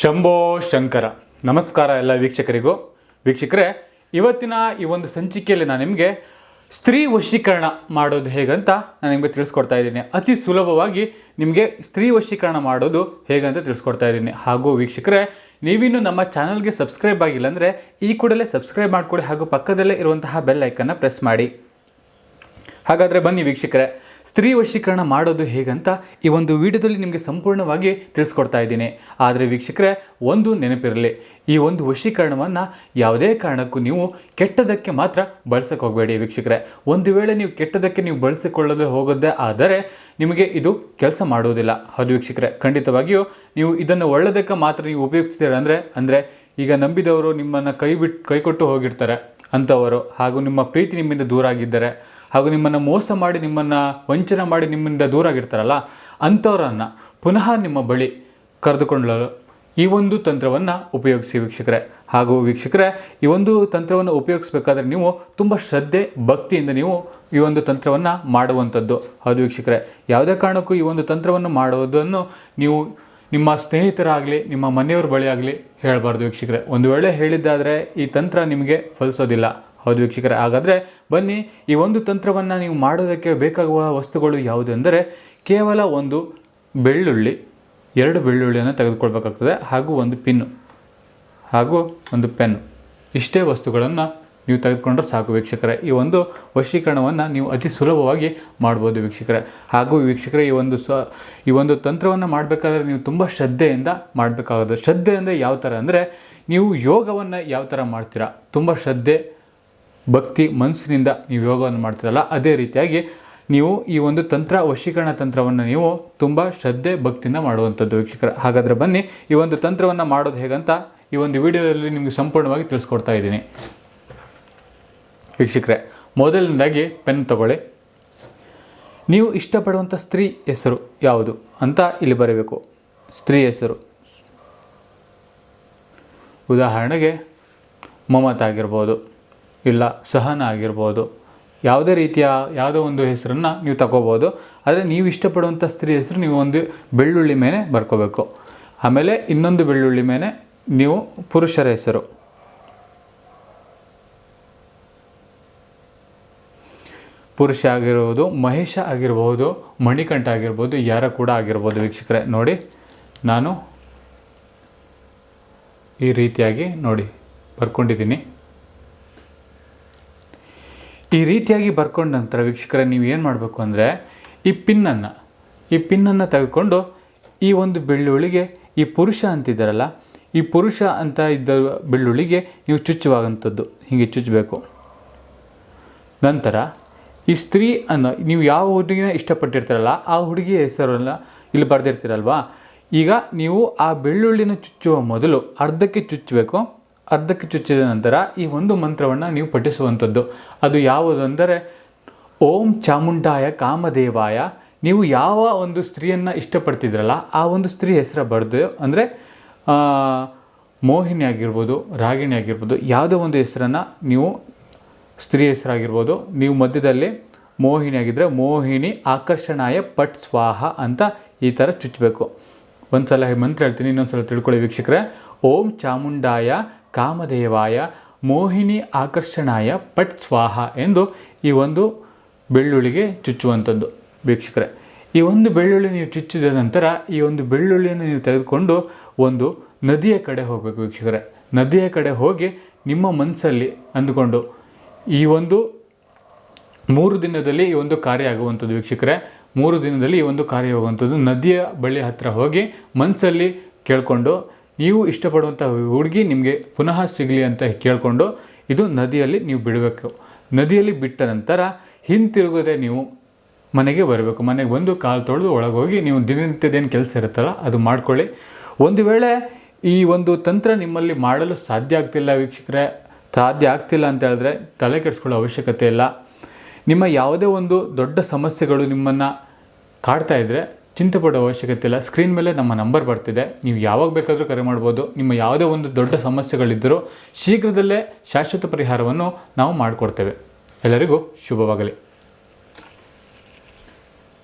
ಶಂಭೋ ಶಂಕರ. ನಮಸ್ಕಾರ ಎಲ್ಲ ವೀಕ್ಷಕರಿಗೂ. ವೀಕ್ಷಕರೇ, ಇವತ್ತಿನ ಈ ಒಂದು ಸಂಚಿಕೆಯಲ್ಲಿ ನಾನು ನಿಮಗೆ ಸ್ತ್ರೀ ವಶೀಕರಣ ಮಾಡೋದು ಹೇಗಂತ ನಾನು ನಿಮಗೆ ತಿಳಿಸ್ಕೊಡ್ತಾ ಇದ್ದೀನಿ. ಅತಿ ಸುಲಭವಾಗಿ ನಿಮಗೆ ಸ್ತ್ರೀ ವಶೀಕರಣ ಮಾಡೋದು ಹೇಗಂತ ತಿಳಿಸ್ಕೊಡ್ತಾ ಇದ್ದೀನಿ. ಹಾಗೂ ವೀಕ್ಷಕರೇ, ನೀವಿನ್ನು ನಮ್ಮ ಚಾನಲ್ಗೆ ಸಬ್ಸ್ಕ್ರೈಬ್ ಆಗಿಲ್ಲ ಅಂದರೆ ಈ ಕೂಡಲೇ ಸಬ್ಸ್ಕ್ರೈಬ್ ಮಾಡ್ಕೊಳ್ಳಿ ಹಾಗೂ ಪಕ್ಕದಲ್ಲೇ ಇರುವಂತಹ ಬೆಲ್ ಐಕನ್ನ ಪ್ರೆಸ್ ಮಾಡಿ. ಹಾಗಾದರೆ ಬನ್ನಿ ವೀಕ್ಷಕರೇ ಸ್ತ್ರೀ ವಶೀಕರಣ ಮಾಡೋದು ಹೇಗಂತ ಈ ಒಂದು ವಿಡಿಯೋದಲ್ಲಿ ನಿಮಗೆ ಸಂಪೂರ್ಣವಾಗಿ ತಿಳಿಸ್ಕೊಡ್ತಾ ಇದ್ದೀನಿ. ಆದರೆ ವೀಕ್ಷಕರೇ, ಒಂದು ನೆನಪಿರಲಿ. ಈ ಒಂದು ವಶೀಕರಣವನ್ನು ಯಾವುದೇ ಕಾರಣಕ್ಕೂ ನೀವು ಕೆಟ್ಟದಕ್ಕೆ ಮಾತ್ರ ಬಳಸಕ್ಕೆ ಹೋಗಬೇಡಿ ವೀಕ್ಷಕರೇ. ಒಂದು ವೇಳೆ ನೀವು ಕೆಟ್ಟದಕ್ಕೆ ನೀವು ಬಳಸಿಕೊಳ್ಳಲು ಹೋಗೋದೇ ಆದರೆ ನಿಮಗೆ ಇದು ಕೆಲಸ ಮಾಡುವುದಿಲ್ಲ. ಹೌದು ವೀಕ್ಷಕರೇ, ಖಂಡಿತವಾಗಿಯೂ ನೀವು ಇದನ್ನು ಒಳ್ಳೆಯದಕ್ಕೆ ಮಾತ್ರ ನೀವು ಉಪಯೋಗಿಸ್ತೀರ ಅಂದರೆ ಅಂದರೆ ಈಗ ನಂಬಿದವರು ನಿಮ್ಮನ್ನು ಕೈ ಬಿಟ್ಟು ಕೈಕೊಟ್ಟು ಹೋಗಿರ್ತಾರೆ ಅಂಥವರು ಹಾಗೂ ನಿಮ್ಮ ಪ್ರೀತಿ ನಿಮ್ಮಿಂದ ದೂರ ಆಗಿದ್ದಾರೆ. ಹಾಗೂ ನಿಮ್ಮನ್ನು ಮೋಸ ಮಾಡಿ ನಿಮ್ಮನ್ನು ವಂಚನೆ ಮಾಡಿ ನಿಮ್ಮಿಂದ ದೂರ ಆಗಿರ್ತಾರಲ್ಲ, ಅಂಥವರನ್ನು ಪುನಃ ನಿಮ್ಮ ಬಳಿ ಕರೆದುಕೊಳ್ಳಲು ಈ ಒಂದು ತಂತ್ರವನ್ನು ಉಪಯೋಗಿಸಿ ವೀಕ್ಷಕರೇ. ಹಾಗೂ ವೀಕ್ಷಕರೇ, ಈ ಒಂದು ತಂತ್ರವನ್ನು ಉಪಯೋಗಿಸ್ಬೇಕಾದ್ರೆ ನೀವು ತುಂಬ ಶ್ರದ್ಧೆ, ಭಕ್ತಿಯಿಂದ ನೀವು ಈ ಒಂದು ತಂತ್ರವನ್ನು ಮಾಡುವಂಥದ್ದು. ಹೌದು ವೀಕ್ಷಕರೇ, ಯಾವುದೇ ಕಾರಣಕ್ಕೂ ಈ ಒಂದು ತಂತ್ರವನ್ನು ಮಾಡುವುದನ್ನು ನೀವು ನಿಮ್ಮ ಸ್ನೇಹಿತರಾಗಲಿ, ನಿಮ್ಮ ಮನೆಯವ್ರ ಬಳಿ ಆಗಲಿ ಹೇಳಬಾರ್ದು ವೀಕ್ಷಕರೇ. ಒಂದು ವೇಳೆ ಹೇಳಿದ್ದಾದರೆ ಈ ತಂತ್ರ ನಿಮಗೆ ಫಲಿಸೋದಿಲ್ಲ. ಹೌದು ವೀಕ್ಷಕರೇ, ಹಾಗಾದರೆ ಬನ್ನಿ ಈ ಒಂದು ತಂತ್ರವನ್ನು ನೀವು ಮಾಡೋದಕ್ಕೆ ಬೇಕಾಗುವ ವಸ್ತುಗಳು ಯಾವುದೆಂದರೆ ಕೇವಲ ಒಂದು ಬೆಳ್ಳುಳ್ಳಿ, ಎರಡು ಬೆಳ್ಳುಳ್ಳಿಯನ್ನು ತೆಗೆದುಕೊಳ್ಬೇಕಾಗ್ತದೆ, ಹಾಗೂ ಒಂದು ಪಿನ್ನು, ಹಾಗೂ ಒಂದು ಪೆನ್ನು. ಇಷ್ಟೇ ವಸ್ತುಗಳನ್ನು ನೀವು ತೆಗೆದುಕೊಂಡ್ರೆ ಸಾಕು ವೀಕ್ಷಕರೇ. ಈ ಒಂದು ವಶೀಕರಣವನ್ನು ನೀವು ಅತಿ ಸುಲಭವಾಗಿ ಮಾಡ್ಬೋದು ವೀಕ್ಷಕರೇ. ಹಾಗೂ ವೀಕ್ಷಕರೇ, ಈ ಒಂದು ಸ್ವ ಈ ಒಂದು ತಂತ್ರವನ್ನು ಮಾಡಬೇಕಾದ್ರೆ ನೀವು ತುಂಬ ಶ್ರದ್ಧೆಯಿಂದ ಮಾಡಬೇಕಾಗುತ್ತೆ. ಶ್ರದ್ಧೆ ಅಂದರೆ ಯಾವ ಥರ ಅಂದರೆ ನೀವು ಯೋಗವನ್ನು ಯಾವ ಥರ ಮಾಡ್ತೀರಾ? ತುಂಬ ಶ್ರದ್ಧೆ ಭಕ್ತಿ ಮನಸ್ಸಿನಿಂದ ನೀವು ಯೋಗವನ್ನು ಮಾಡ್ತೀರಲ್ಲ, ಅದೇ ರೀತಿಯಾಗಿ ನೀವು ಈ ಒಂದು ತಂತ್ರ, ವಶೀಕರಣ ತಂತ್ರವನ್ನು ನೀವು ತುಂಬ ಶ್ರದ್ಧೆ, ಭಕ್ತಿಯಿಂದ ಮಾಡುವಂಥದ್ದು ವೀಕ್ಷಕರ. ಹಾಗಾದರೆ ಬನ್ನಿ, ಈ ಒಂದು ತಂತ್ರವನ್ನು ಮಾಡೋದು ಹೇಗಂತ ಈ ಒಂದು ವಿಡಿಯೋದಲ್ಲಿ ನಿಮಗೆ ಸಂಪೂರ್ಣವಾಗಿ ತಿಳಿಸ್ಕೊಡ್ತಾ ಇದ್ದೀನಿ. ವೀಕ್ಷಕರೇ, ಮೊದಲನೇದಾಗಿ ಪೆನ್ ತಗೊಳ್ಳಿ. ನೀವು ಇಷ್ಟಪಡುವಂಥ ಸ್ತ್ರೀ ಹೆಸರು ಯಾವುದು ಅಂತ ಇಲ್ಲಿ ಬರೀಬೇಕು. ಸ್ತ್ರೀ ಹೆಸರು. ಉದಾಹರಣೆಗೆ ಮಮತಾ ಆಗಿರ್ಬೋದು. ಇಲ್ಲ, ಸಹನ ಆಗಿರ್ಬೋದು. ಯಾವುದೇ ರೀತಿಯ ಯಾವುದೋ ಒಂದು ಹೆಸರನ್ನು ನೀವು ತಗೋಬೋದು. ಆದರೆ ನೀವು ಇಷ್ಟಪಡುವಂಥ ಸ್ತ್ರೀ ಹೆಸರು ನೀವು ಒಂದು ಬೆಳ್ಳುಳ್ಳಿ ಮೇಲೆ ಬರ್ಕೋಬೇಕು. ಆಮೇಲೆ ಇನ್ನೊಂದು ಬೆಳ್ಳುಳ್ಳಿ ಮೇಲೆ ನೀವು ಪುರುಷರ ಹೆಸರು. ಪುರುಷ ಆಗಿರ್ಬೋದು, ಮಹೇಶ ಆಗಿರ್ಬೋದು, ಮಣಿಕಂಠ ಆಗಿರ್ಬೋದು, ಯಾರ ಕೂಡ ಆಗಿರ್ಬೋದು ವೀಕ್ಷಕರೇ, ನೋಡಿ, ನಾನು ಈ ರೀತಿಯಾಗಿ ನೋಡಿ ಬರ್ಕೊಂಡಿದ್ದೀನಿ. ಈ ರೀತಿಯಾಗಿ ಬರ್ಕೊಂಡ ನಂತರ ವೀಕ್ಷಕರ, ನೀವು ಏನು ಮಾಡಬೇಕು ಅಂದರೆ ಈ ಪಿನ್ನನ್ನು ಈ ಪಿನ್ನನ್ನು ತೆಗೆದುಕೊಂಡು ಈ ಒಂದು ಬೆಳ್ಳುಳ್ಳಿಗೆ ಈ ಪುರುಷ ಅಂತಿದ್ದಾರಲ್ಲ, ಈ ಪುರುಷ ಅಂತ ಇದ್ದ ಬೆಳ್ಳುಳ್ಳಿಗೆ ನೀವು ಚುಚ್ಚುವಾಗಂಥದ್ದು ಹೀಗೆ ಚುಚ್ಚಬೇಕು. ನಂತರ ಈ ಸ್ತ್ರೀ ಅನ್ನೋ, ನೀವು ಯಾವ ಹುಡುಗಿನ ಇಷ್ಟಪಟ್ಟಿರ್ತೀರಲ್ಲ, ಆ ಹುಡುಗಿಯ ಹೆಸರನ್ನ ಇಲ್ಲಿ ಬರೆದಿರ್ತೀರಲ್ವಾ, ಈಗ ನೀವು ಆ ಬೆಳ್ಳುಳ್ಳಿನ ಚುಚ್ಚುವ ಮೊದಲು ಅರ್ಧಕ್ಕೆ ಚುಚ್ಚಬೇಕು. ಅರ್ಧಕ್ಕೆ ಚುಚ್ಚಿದ ನಂತರ ಈ ಒಂದು ಮಂತ್ರವನ್ನು ನೀವು ಪಠಿಸುವಂಥದ್ದು. ಅದು ಯಾವುದು ಅಂದರೆ, ಓಂ ಚಾಮುಂಡಾಯ ಕಾಮದೇವಾಯ, ನೀವು ಯಾವ ಒಂದು ಸ್ತ್ರೀಯನ್ನು ಇಷ್ಟಪಡ್ತಿದ್ರಲ್ಲ, ಆ ಒಂದು ಸ್ತ್ರೀ ಹೆಸರು ಬರೆದು, ಅಂದರೆ ಮೋಹಿನಿ ಆಗಿರ್ಬೋದು, ರಾಗಿಣಿ ಆಗಿರ್ಬೋದು, ಯಾವುದೋ ಒಂದು ಹೆಸರನ್ನು ನೀವು ಸ್ತ್ರೀ ಹೆಸರಾಗಿರ್ಬೋದು, ನೀವು ಮಧ್ಯದಲ್ಲಿ ಮೋಹಿನಿ ಆಗಿದ್ದರೆ ಮೋಹಿನಿ ಆಕರ್ಷಣಾಯ ಪಟ್ ಸ್ವಾಹ ಅಂತ ಈ ಥರ ಚುಚ್ಚಬೇಕು ಒಂದು ಸಲ ಮಂತ್ರ ಹೇಳ್ತೀನಿ ಇನ್ನೊಂದು ಸಲ ತಿಳ್ಕೊಳ್ಳಿ ವೀಕ್ಷಕರೇ. ಓಂ ಚಾಮುಂಡಾಯ ಕಾಮದೇವಾಯ ಮೋಹಿನಿ ಆಕರ್ಷಣಾಯ ಪಟ್ ಸ್ವಾಹ ಎಂದು ಈ ಒಂದು ಬೆಳ್ಳುಳ್ಳಿಗೆ ಚುಚ್ಚುವಂಥದ್ದು. ವೀಕ್ಷಕರೇ, ಈ ಒಂದು ಬೆಳ್ಳುಳ್ಳಿ ನೀವು ಚುಚ್ಚಿದ ನಂತರ ಈ ಒಂದು ಬೆಳ್ಳುಳ್ಳಿಯನ್ನು ನೀವು ತೆಗೆದುಕೊಂಡು ಒಂದು ನದಿಯ ಕಡೆ ಹೋಗಬೇಕು ವೀಕ್ಷಕರೇ. ನದಿಯ ಕಡೆ ಹೋಗಿ ನಿಮ್ಮ ಮನಸ್ಸಲ್ಲಿ ಅಂದುಕೊಂಡು ಈ ಒಂದು ಮೂರು ದಿನದಲ್ಲಿ ಈ ಒಂದು ಕಾರ್ಯ ಆಗುವಂಥದ್ದು ವೀಕ್ಷಕರೇ. ಮೂರು ದಿನದಲ್ಲಿ ಈ ಒಂದು ಕಾರ್ಯ ಆಗುವಂಥದ್ದು ನದಿಯ ಬಳಿ ಹತ್ತಿರ ಹೋಗಿ ಮನಸ್ಸಲ್ಲಿ ಕೇಳಿಕೊಂಡು ನೀವು ಇಷ್ಟಪಡುವಂಥ ಹುಡುಗಿ ನಿಮಗೆ ಪುನಃ ಸಿಗಲಿ ಅಂತ ಕೇಳಿಕೊಂಡು ಇದು ನದಿಯಲ್ಲಿ ನೀವು ಬಿಡಬೇಕು. ನದಿಯಲ್ಲಿ ಬಿಟ್ಟ ನಂತರ ಹಿಂತಿರುಗದೆ ನೀವು ಮನೆಗೆ ಬರಬೇಕು. ಮನೆಗೆ ಬಂದು ಕಾಲು ತೊಳೆದು ಒಳಗೋಗಿ ನೀವು ದಿನನಿತ್ಯದೇನು ಕೆಲಸ ಇರುತ್ತಲ್ಲ ಅದು ಮಾಡ್ಕೊಳ್ಳಿ. ಒಂದು ವೇಳೆ ಈ ಒಂದು ತಂತ್ರ ನಿಮ್ಮಲ್ಲಿ ಮಾಡಲು ಸಾಧ್ಯ ಆಗ್ತಿಲ್ಲ ವೀಕ್ಷಕರೇ, ಸಾಧ್ಯ ಆಗ್ತಿಲ್ಲ ಅಂತ ಹೇಳಿದ್ರೆ ತಲೆ ಕೆಡಿಸ್ಕೊಳ್ಳೋ ಅವಶ್ಯಕತೆ ಇಲ್ಲ. ನಿಮ್ಮ ಯಾವುದೇ ಒಂದು ದೊಡ್ಡ ಸಮಸ್ಯೆಗಳು ನಿಮ್ಮನ್ನು ಕಾಡ್ತಾ ಇದ್ದರೆ ಚಿಂತೆ ಪಡೋ ಅವಶ್ಯಕತೆ ಇಲ್ಲ. ಸ್ಕ್ರೀನ್ ಮೇಲೆ ನಮ್ಮ ನಂಬರ್ ಬರ್ತಿದೆ. ನೀವು ಯಾವಾಗ ಬೇಕಾದರೂ ಕರೆ ಮಾಡ್ಬೋದು. ನಿಮ್ಮ ಯಾವುದೇ ಒಂದು ದೊಡ್ಡ ಸಮಸ್ಯೆಗಳಿದ್ದರೂ ಶೀಘ್ರದಲ್ಲೇ ಶಾಶ್ವತ ಪರಿಹಾರವನ್ನು ನಾವು ಮಾಡಿಕೊಡ್ತೇವೆ. ಎಲ್ಲರಿಗೂ ಶುಭವಾಗಲಿ.